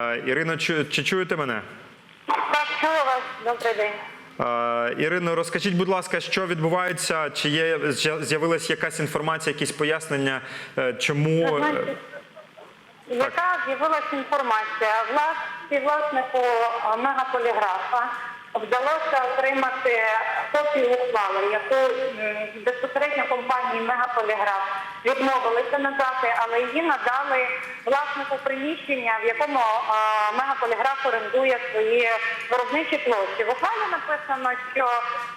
Ірино, чи, чи чуєте мене? Так, чую вас. Добрий день. Ірино, розкажіть, будь ласка, що відбувається? Чи є з'явилася з'явилась якась інформація, якісь пояснення, е, чому е, яка з'явилася інформація? Власні власнику е, мегаполіграфа вдалося отримати копію ухвали, яку безпосередньо компанії Мегаполіграф відмовилися надати, але її надали власнику приміщення, в якому е, мегаполіграф орендує свої виробничі площі. В ухвалі написано, що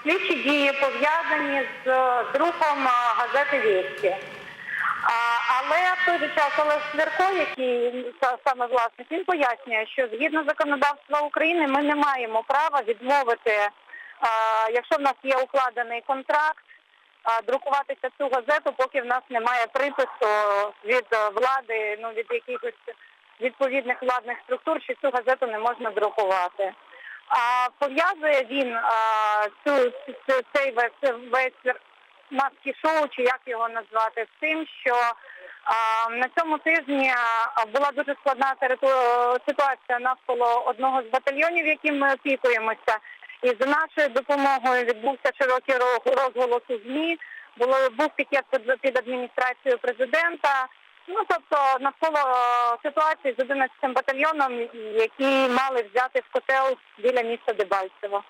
слідчі дії пов'язані з друком е, газети «Вісті». Але той же час Олег Сверко, який са- саме власник, він пояснює, що згідно законодавства України ми не маємо права відмовити, якщо в нас є укладений контракт, друкуватися цю газету, поки в нас немає припису від влади, ну від якихось відповідних владних структур, що цю газету не можна друкувати. А пов'язує він а, цю, цю- цей весь, весь маски шоу, чи як його назвати, з тим, що на цьому тижні була дуже складна ситуація навколо одного з батальйонів, яким ми опікуємося. І за нашою допомогою відбувся широкий ро- розголос у ЗМІ, було був пікет під, адміністрацією президента. Ну тобто навколо ситуації з 11 батальйоном, які мали взяти в котел біля міста Дебальцево.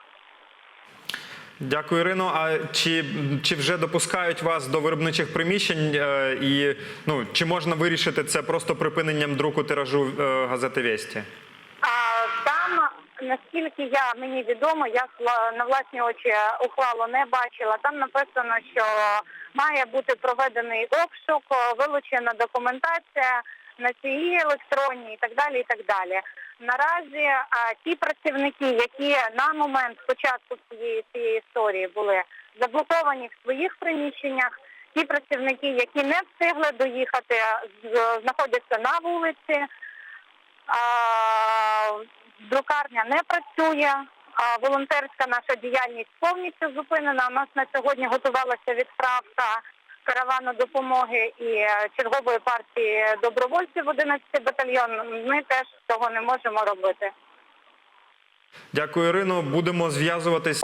Дякую, Ірино. А чи, чи вже допускають вас до виробничих приміщень? е, І ну чи можна вирішити це просто припиненням друку тиражу е, газети Весті? Там, наскільки я мені відомо, я на власні очі ухвалу не бачила. Там написано, що має бути проведений обшук, вилучена документація на цій електронній і так далі. І так далі. Наразі а, ті працівники, які на момент початку цієї цієї історії були заблоковані в своїх приміщеннях, ті працівники, які не встигли доїхати, знаходяться на вулиці. А, друкарня не працює, волонтерська наша діяльність повністю зупинена. У нас на сьогодні готувалася відправка каравану допомоги і е, чергової партії добровольців в 11 батальйон. Ми теж цього не можемо робити. Дякую, Ірино. Будемо зв'язуватись.